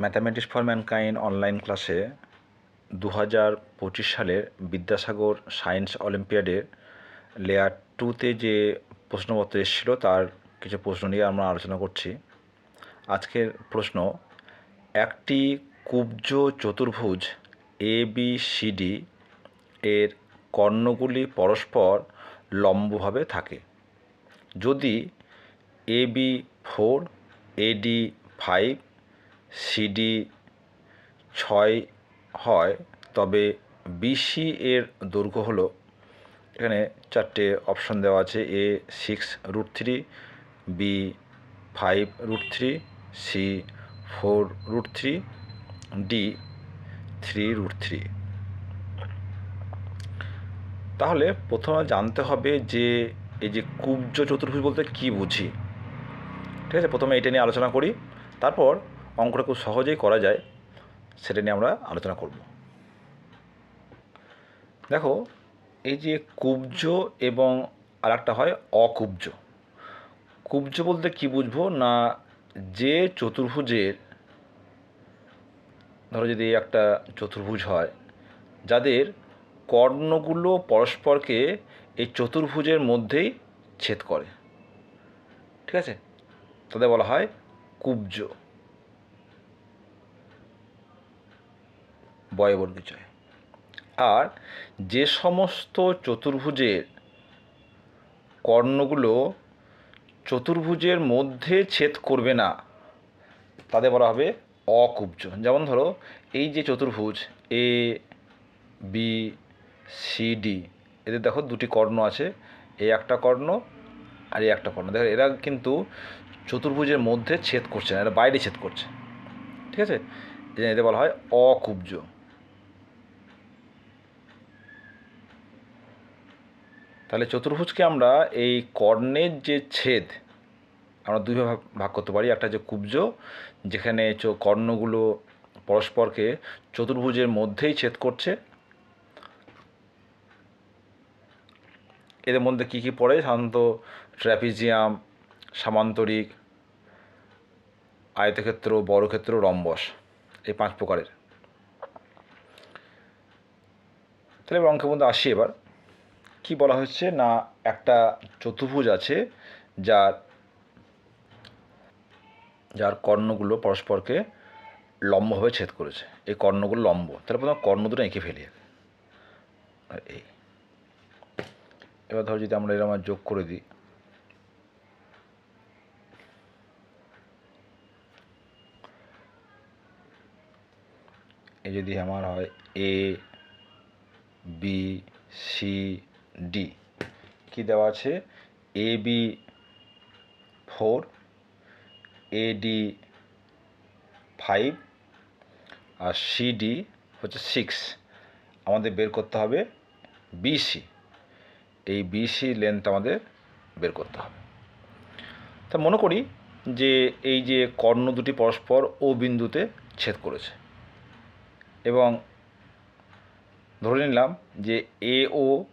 Mathematics for mankind online ক্লাসে দু হাজার পঁচিশ সালের বিদ্যাসাগর সায়েন্স অলিম্পিয়াডের লেয়ার টুতে যে প্রশ্নপত্র এসেছিল, তার কিছু প্রশ্ন নিয়ে আমরা আলোচনা করছি। আজকের প্রশ্ন, একটি কুব্জ চতুর্ভুজ এ বি সি ডি এর কর্ণগুলি পরস্পর লম্বভাবে থাকে। যদি A B four AD five CD ছয় হয়, তবে বিসি এর দৈর্ঘ্য হলো, এখানে চারটে অপশন দেওয়া আছে A six root three B five root three C four root three D three root three তাহলে প্রথমে জানতে হবে যে এই যে কুব্জ চতুর্ভুজ বলতে কী বুঝি? ঠিক আছে, প্রথমে এটা নিয়ে আলোচনা করি, তারপর অঙ্কটা খুব সহজেই করা যায়, সেটা নিয়ে আমরা আলোচনা করব। দেখো, এই যে কুব্জ এবং আরেকটা হয় অকুব্জ। কুব্জ বলতে কি বুঝব? না, যে চতুর্ভুজের, ধরো যদি একটা চতুর্ভুজ হয়, যাদের কর্ণগুলো পরস্পরকে এই চতুর্ভুজের মধ্যেই ছেদ করে। ঠিক আছে? তাদের বলা হয় কুব্জ। বয়বর্গীচয় আর যে সমস্ত চতুর্ভুজের কর্ণগুলো চতুর্ভুজের মধ্যে ছেদ করবে না, তাদের বলা হবে অকুব্জ। যেমন ধরো, এই যে চতুর্ভুজ এ বি সি ডি এদের দেখো দুটি কর্ণ আছে এই একটা কর্ণ আর এই একটা কর্ণ। দেখো, এরা কিন্তু চতুর্ভুজের মধ্যে ছেদ করছে না, এরা বাইরে ছেদ করছে। ঠিক আছে? এদের বলা হয় অকুব্জ। তাহলে চতুর্ভুজকে আমরা এই কর্ণের যে ছেদ, আমরা দুইভাবে ভাগ করতে পারি। একটা যে কুব্জ, যেখানে কর্ণগুলো পরস্পরকে চতুর্ভুজের মধ্যেই ছেদ করছে। এদের মধ্যে কী কী পড়ে? সাধারণত ট্র্যাপিজিয়াম, সামান্তরিক, আয়তক্ষেত্র, বর্গক্ষেত্র, রম্বস, এই পাঁচ প্রকারের। তাহলে এবার অঙ্কের মধ্যে আসি এবার। কি বলা হচ্ছে না একটা চতুর্ভুজ আছে যার যার কর্ণগুলো পরস্পরকে লম্বভাবে ছেদ করেছে। এই কর্ণগুলো লম্ব। তাহলে প্রথমে কর্ণ দুটো এঁকে ফেলি। এই। এবার ধরো যদি আমরা এরকম যোগ করে দিই। এই যদি আমার হয় এ বি সি ডি কী দেওয়া আছে? A B four A D five R C D হচ্ছে সিক্স আমাদের বের করতে হবে বিসি এই বিসি লেন্থ আমাদের বের করতে হবে। তা মনে করি যে এই যে কর্ণ দুটি পরস্পর ও বিন্দুতে ছেদ করেছে। এবং ধরে নিলাম যে এ ও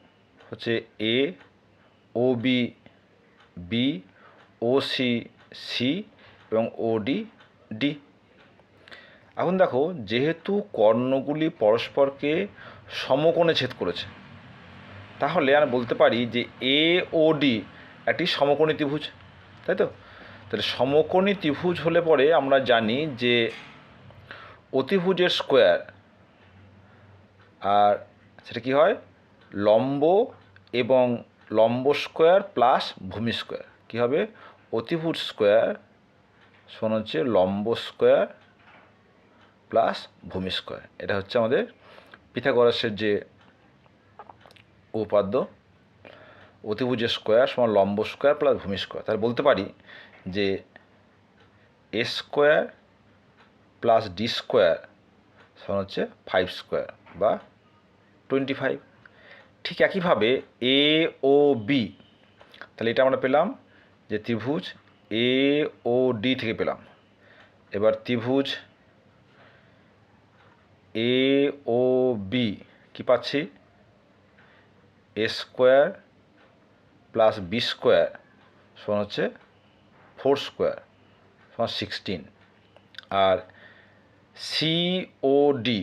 হচ্ছে A O B B O C C এবং ও ডি ডি এখন দেখো, যেহেতু কর্ণগুলি পরস্পরকে সমকোণে ছেদ করেছে, তাহলে আমি বলতে পারি যে এ ও ডি একটি সমকোণী ত্রিভুজ, তাই তো? তাহলে সমকোণী ত্রিভুজ হলে পরে আমরা জানি যে অতিভুজের স্কোয়ার আর সেটা কি হয়? লম্ব এবং লম্ব স্কোয়ার প্লাস ভূমি স্কোয়ার। কী হবে? অতিভুজ স্কোয়ার শোন হচ্ছে লম্ব স্কোয়ার প্লাস ভূমি স্কোয়ার। এটা হচ্ছে আমাদের পিথাগরাসের যে উপাদ্য অতিভুজ স্কোয়ার সমান লম্ব স্কোয়ার প্লাস ভূমি স্কোয়ার। তাহলে বলতে পারি যে A square plus D square সমান হচ্ছে ফাইভ স্কোয়ার বা টোয়েন্টি ফাইভ। ঠিক একইভাবে এ ও বি তাহলে এটা আমরা পেলাম যে ত্রিভুজ এ ও ডি থেকে পেলাম। এবার ত্রিভুজ এ ও বি কী পাচ্ছি? A square plus B square সমান হচ্ছে ফোর স্কোয়ার সমান সিক্সটিন আর সিওডি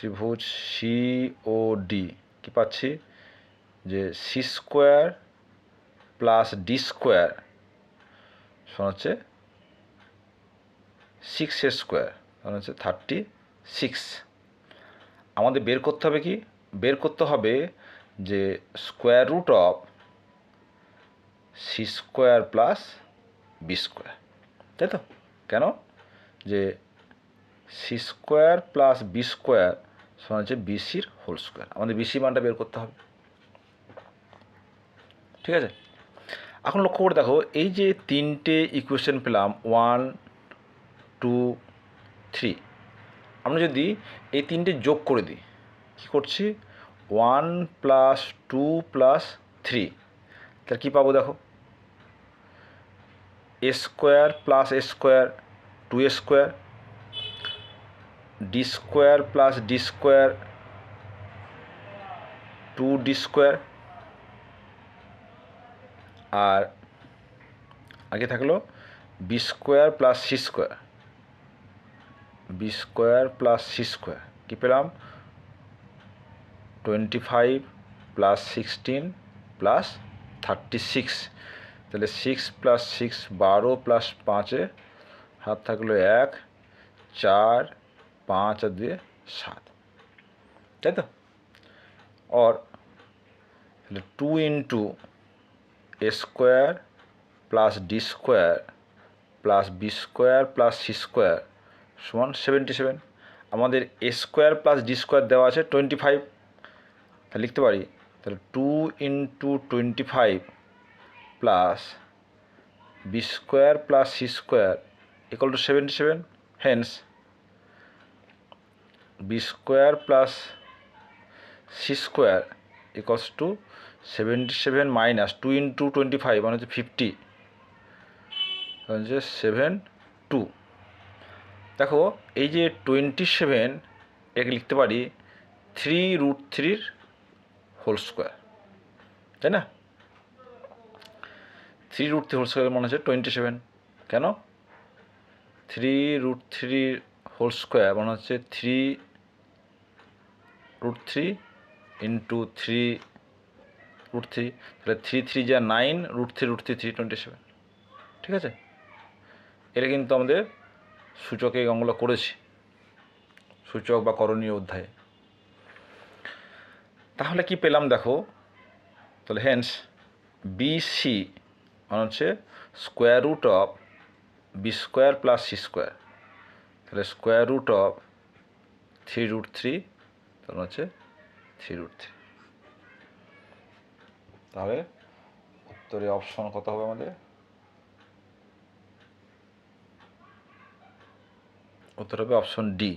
ত্রিভুজ সি ও ডি কি পাচ্ছি? যে C square plus D square সমান হচ্ছে সিক্স এর স্কোয়ার সমান হচ্ছে থার্টি সিক্স আমাদের বের করতে হবে কি? বের করতে হবে যে square root of C square plus B square তাই তো? কেন? যে C square plus B square সমান হচ্ছে বিসির হোল স্কোয়ার আমাদের বিসি মানটা বের করতে হবে। ঠিক আছে? এখন লক্ষ্য করে দেখো, এই যে তিনটে ইকুয়েশন পেলাম ওয়ান টু থ্রি আমরা যদি এই তিনটে যোগ করে দিই, কী করছি? One plus two plus three তাহলে কী পাবো দেখো? A square plus A square two A square D square plus D square two D square আর আগে থাকল B square plus C square B square plus C square কী পেলাম? Twenty five plus sixteen plus thirty six তাহলে six plus six বারো plus পাঁচে, হাত থাকল এক, চার পাঁচ আর দুয়ে সাত তাই তো তাহলে two into A square plus D square plus B square plus C square সমান সেভেন্টি সেভেন আমাদের A square plus D square দেওয়া আছে টোয়েন্টি ফাইভ তাহলে লিখতে পারি, তাহলে two into twenty five plus B square plus C square equal to seventy seven hence B square plus C square equals to seventy seven minus two into twenty five মানে হচ্ছে fifty হচ্ছে seven two দেখো, এই যে twenty seven একে লিখতে পারি three root থ্রির হোল স্কোয়ার তাই না? Three root three whole square মনে হচ্ছে টোয়েন্টি সেভেন কেন? থ্রি রুট থ্রির হোল স্কোয়ার মানে হচ্ছে three root three into three root three তাহলে থ্রি থ্রি যা nine root three root three three twenty seven ঠিক আছে? এটা কিন্তু আমাদের সূচকে এই করেছি। সূচক বা করণীয় অধ্যায়ে। তাহলে কি পেলাম দেখো? তাহলে হেন্স বিসি মানে হচ্ছে square root of B square plus C square তাহলে square root of three root three তাহলে হচ্ছে থ্রি রুট থ্রি তাহলে উত্তরে অপশন কত হবে আমাদের? উত্তর হবে অপশন ডি।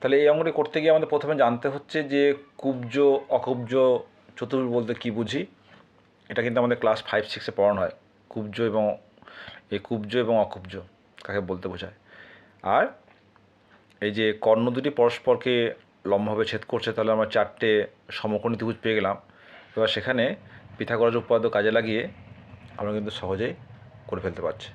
তাহলে এই অঙ্কটি করতে গিয়ে আমাদের প্রথমে জানতে হচ্ছে যে কুব্জ অকুব্জ চতুর্ভুজ বলতে কি বুঝি? এটা কিন্তু আমাদের ক্লাস ফাইভ সিক্সে পড়ানো হয়। কুব্জ এবং এই কুব্জ এবং অকুব্জ কাকে বলতে বোঝায়? আর এই যে কর্ণ দুটি পরস্পরকে লম্বভাবে ছেদ করছে, তাহলে আমরা চারটে সমকোণী ত্রিভুজ পেয়ে গেলাম। এবার সেখানে পিথাগোরাস উপপাদ্য কাজে লাগিয়ে আমরা কিন্তু সহজেই করে ফেলতে পারছি।